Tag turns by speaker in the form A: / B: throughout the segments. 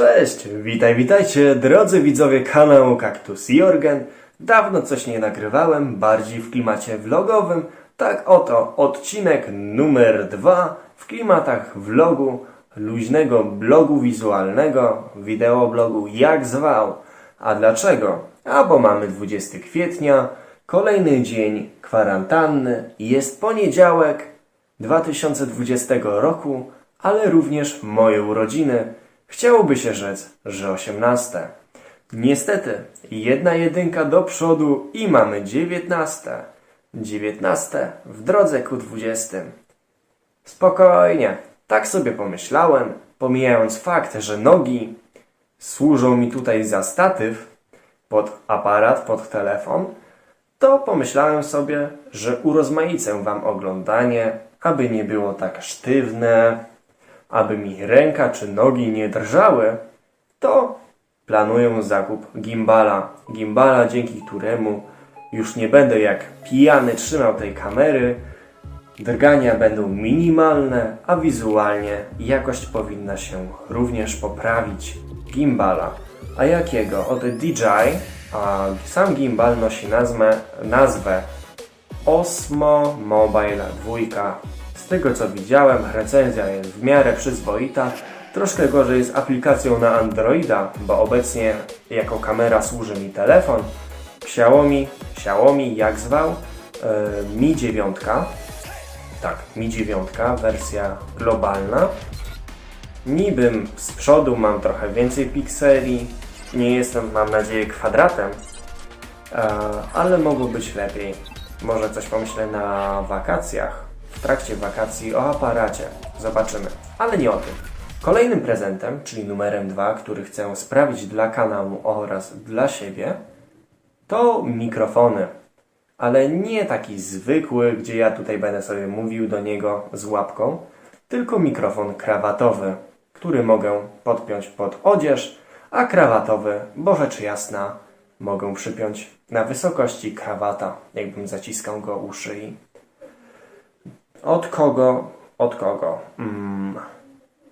A: Cześć, witaj, witajcie, drodzy widzowie kanału Kaktus Jorgen. Dawno coś nie nagrywałem, bardziej w klimacie vlogowym. Tak oto odcinek numer dwa w klimatach vlogu, luźnego blogu wizualnego, wideoblogu jak zwał. A dlaczego? A bo mamy 20 kwietnia, kolejny dzień kwarantanny, jest poniedziałek, 2020 roku, ale również moje urodziny. Chciałoby się rzec, że 18. Niestety, jedna jedynka do przodu i mamy 19. 19 w drodze ku 20. Spokojnie, tak sobie pomyślałem, pomijając fakt, że nogi służą mi tutaj za statyw pod aparat, pod telefon, to pomyślałem sobie, że urozmaicę Wam oglądanie, aby nie było tak sztywne, aby mi ręka czy nogi nie drżały, to planuję zakup gimbala. Gimbala, dzięki któremu już nie będę jak pijany trzymał tej kamery. Drgania będą minimalne, a wizualnie jakość powinna się również poprawić. Gimbala. A jakiego? Od DJI, a sam gimbal nosi nazwę, nazwę Osmo Mobile 2. Tego co widziałem, recenzja jest w miarę przyzwoita. Troszkę gorzej z aplikacją na Androida, bo obecnie jako kamera służy mi telefon. Xiaomi, Xiaomi jak zwał, yy, Mi 9. Tak, Mi 9, wersja globalna. Niby z przodu mam trochę więcej pikseli. Nie jestem, mam nadzieję, kwadratem, E, ale mogło być lepiej. Może coś pomyślę na wakacjach, w trakcie wakacji o aparacie. Zobaczymy, ale nie o tym. Kolejnym prezentem, czyli numerem dwa, który chcę sprawić dla kanału oraz dla siebie, to mikrofony. Ale nie taki zwykły, gdzie ja tutaj będę sobie mówił do niego z łapką, tylko mikrofon krawatowy, który mogę podpiąć pod odzież, a krawatowy, bo rzecz jasna, mogę przypiąć na wysokości krawata, jakbym zaciskał go u szyi. Od kogo? Od kogo? Mm,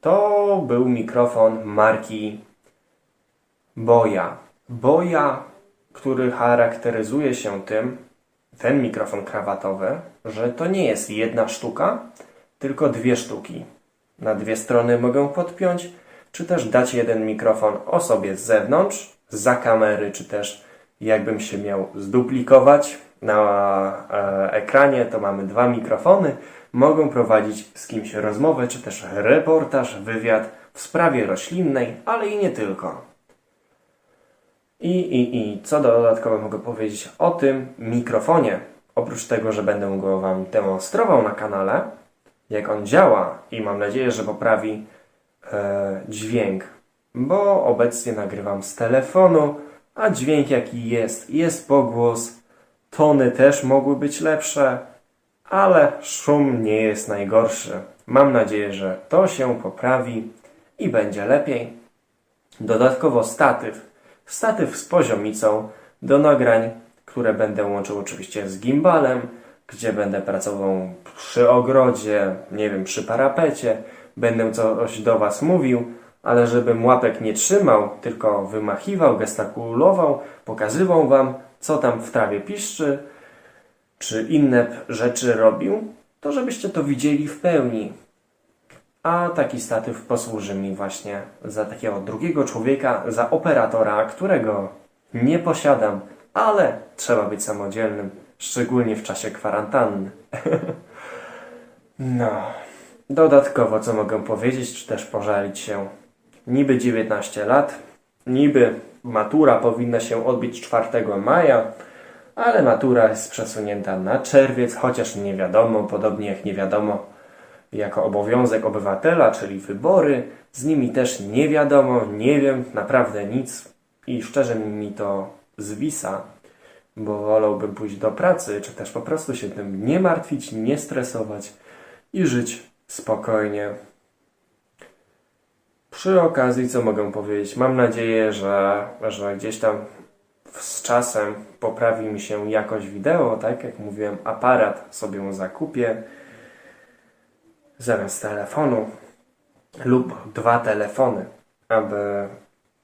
A: to był mikrofon marki Boya. Boya, który charakteryzuje się tym, ten mikrofon krawatowy, że to nie jest jedna sztuka, tylko dwie sztuki. Na dwie strony mogę podpiąć, czy też dać jeden mikrofon osobie z zewnątrz, za kamery, czy też jakbym się miał zduplikować na e, ekranie, to mamy dwa mikrofony. Mogą prowadzić z kimś rozmowę, czy też reportaż, wywiad w sprawie roślinnej, ale i nie tylko. I, i, I co dodatkowo mogę powiedzieć o tym mikrofonie? Oprócz tego, że będę go Wam demonstrował na kanale, jak on działa i mam nadzieję, że poprawi e, dźwięk, bo obecnie nagrywam z telefonu, a dźwięk jaki jest, jest pogłos, tony też mogły być lepsze, ale szum nie jest najgorszy. Mam nadzieję, że to się poprawi i będzie lepiej. Dodatkowo statyw. Statyw z poziomicą do nagrań, które będę łączył oczywiście z gimbalem, gdzie będę pracował przy ogrodzie, nie wiem, przy parapecie. Będę coś do Was mówił, ale żebym łapek nie trzymał, tylko wymachiwał, gestakulował, pokazywał Wam, co tam w trawie piszczy, czy inne rzeczy robił, to żebyście to widzieli w pełni. A taki statyw posłuży mi właśnie za takiego drugiego człowieka, za operatora, którego nie posiadam, ale trzeba być samodzielnym, szczególnie w czasie kwarantanny. no, dodatkowo co mogę powiedzieć, czy też pożalić się. Niby 19 lat, niby matura powinna się odbyć 4 maja, ale matura jest przesunięta na czerwiec, chociaż nie wiadomo, podobnie jak nie wiadomo jako obowiązek obywatela, czyli wybory. Z nimi też nie wiadomo, nie wiem naprawdę nic i szczerze mi to zwisa, bo wolałbym pójść do pracy, czy też po prostu się tym nie martwić, nie stresować i żyć spokojnie. Przy okazji, co mogę powiedzieć? Mam nadzieję, że, że gdzieś tam z czasem poprawi mi się jakość wideo, tak jak mówiłem, aparat sobie zakupię zamiast telefonu lub dwa telefony. aby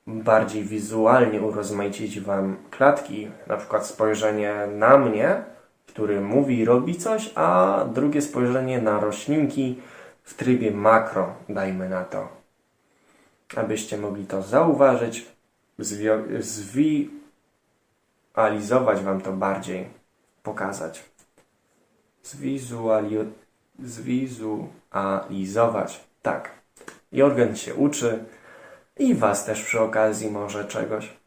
A: bardziej wizualnie urozmaicić Wam klatki, na przykład spojrzenie na mnie, który mówi i robi coś, a drugie spojrzenie na roślinki w trybie makro, dajmy na to. Abyście mogli to zauważyć, zwizualizować Wam to bardziej, pokazać. Zwizuali- zwizualizować, tak. Jorgen się uczy i Was też przy okazji może czegoś.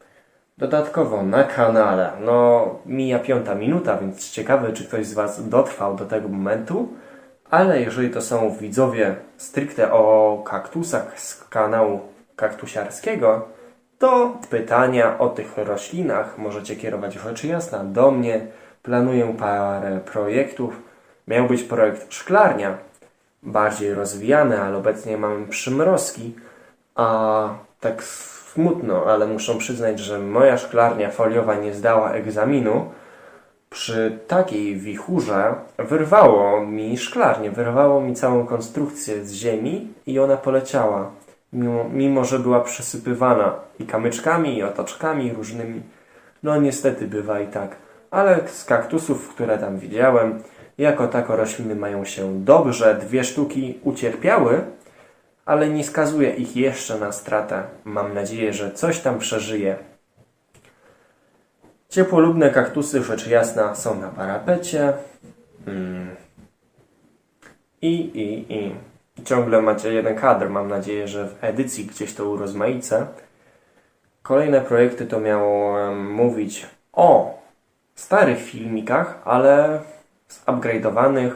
A: Dodatkowo na kanale, no mija piąta minuta, więc ciekawe, czy ktoś z Was dotrwał do tego momentu, ale jeżeli to są widzowie stricte o kaktusach z kanału kaktusiarskiego, to pytania o tych roślinach możecie kierować rzecz jasna do mnie. Planuję parę projektów. Miał być projekt szklarnia, bardziej rozwijany, ale obecnie mamy przymrozki, a tak smutno, ale muszę przyznać, że moja szklarnia foliowa nie zdała egzaminu. Przy takiej wichurze wyrwało mi szklarnię, wyrwało mi całą konstrukcję z ziemi i ona poleciała. Mimo, mimo że była przesypywana i kamyczkami, i otoczkami różnymi. No niestety bywa i tak. Ale z kaktusów, które tam widziałem, jako tako rośliny mają się dobrze. Dwie sztuki ucierpiały, ale nie skazuje ich jeszcze na stratę. Mam nadzieję, że coś tam przeżyje. Ciepłolubne kaktusy, rzecz jasna, są na parapecie. Mm. I, i, i. Ciągle macie jeden kadr. Mam nadzieję, że w edycji gdzieś to urozmaicę. Kolejne projekty to miało mówić o starych filmikach, ale zupgrade'owanych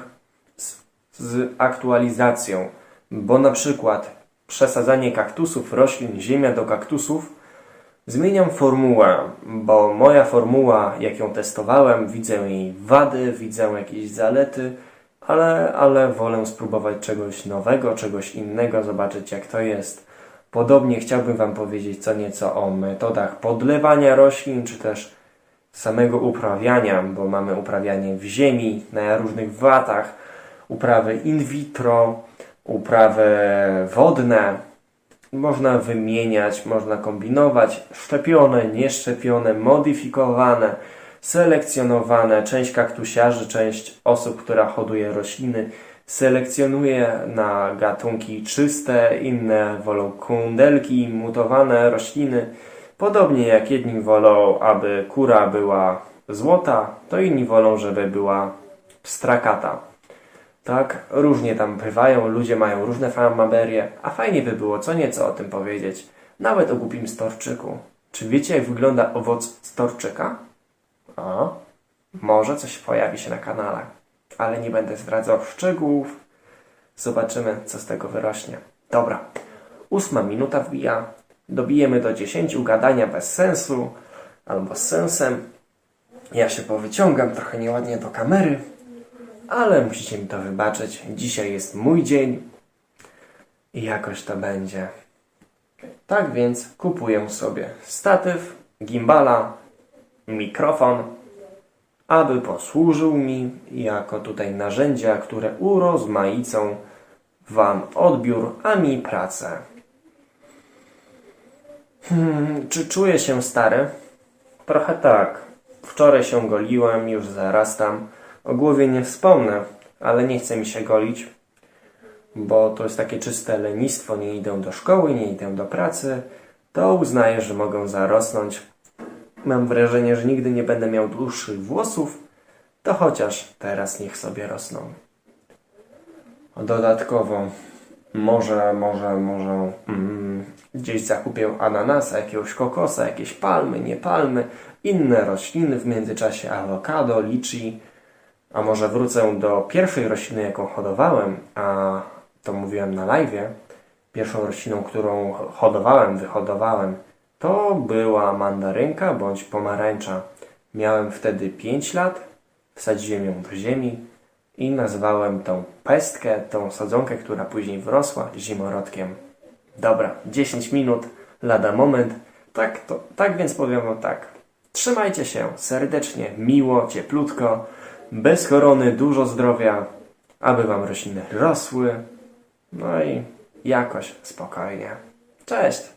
A: z, z aktualizacją. Bo na przykład przesadzanie kaktusów, roślin, ziemia do kaktusów Zmieniam formułę, bo moja formuła, jak ją testowałem, widzę jej wady, widzę jakieś zalety, ale, ale wolę spróbować czegoś nowego, czegoś innego, zobaczyć jak to jest. Podobnie chciałbym Wam powiedzieć co nieco o metodach podlewania roślin, czy też samego uprawiania, bo mamy uprawianie w ziemi, na różnych watach, uprawy in vitro, uprawy wodne, można wymieniać, można kombinować, szczepione, nieszczepione, modyfikowane, selekcjonowane. Część kaktusiarzy, część osób, która hoduje rośliny, selekcjonuje na gatunki czyste, inne wolą kundelki, mutowane rośliny. Podobnie jak jedni wolą, aby kura była złota, to inni wolą, żeby była strakata. Tak, różnie tam bywają, ludzie mają różne fanaberie, a fajnie by było co nieco o tym powiedzieć. Nawet o głupim storczyku. Czy wiecie, jak wygląda owoc storczyka? O, może coś pojawi się na kanale, ale nie będę zdradzał szczegółów. Zobaczymy, co z tego wyrośnie. Dobra, ósma minuta wbija. Dobijemy do dziesięciu gadania bez sensu albo z sensem. Ja się powyciągam trochę nieładnie do kamery ale musicie mi to wybaczyć. Dzisiaj jest mój dzień i jakoś to będzie. Tak więc kupuję sobie statyw, gimbala, mikrofon, aby posłużył mi jako tutaj narzędzia, które urozmaicą Wam odbiór, a mi pracę. Hmm, czy czuję się stary? Trochę tak. Wczoraj się goliłem, już zarastam. O głowie nie wspomnę, ale nie chcę mi się golić, bo to jest takie czyste lenistwo. Nie idę do szkoły, nie idę do pracy. To uznaję, że mogę zarosnąć. Mam wrażenie, że nigdy nie będę miał dłuższych włosów, to chociaż teraz niech sobie rosną. Dodatkowo, może, może, może mm, gdzieś zakupię ananasa, jakiegoś kokosa, jakieś palmy, nie palmy, inne rośliny, w międzyczasie awokado, liczy, a może wrócę do pierwszej rośliny, jaką hodowałem, a to mówiłem na live. Pierwszą rośliną, którą hodowałem, wyhodowałem, to była mandarynka bądź pomarańcza. Miałem wtedy 5 lat, wsadziłem ją do ziemi i nazwałem tą pestkę, tą sadzonkę, która później wrosła, zimorodkiem. Dobra, 10 minut, lada moment. Tak, to, tak więc powiem wam tak. Trzymajcie się serdecznie, miło, cieplutko, bez korony, dużo zdrowia, aby wam rośliny rosły. No i jakoś spokojnie. Cześć!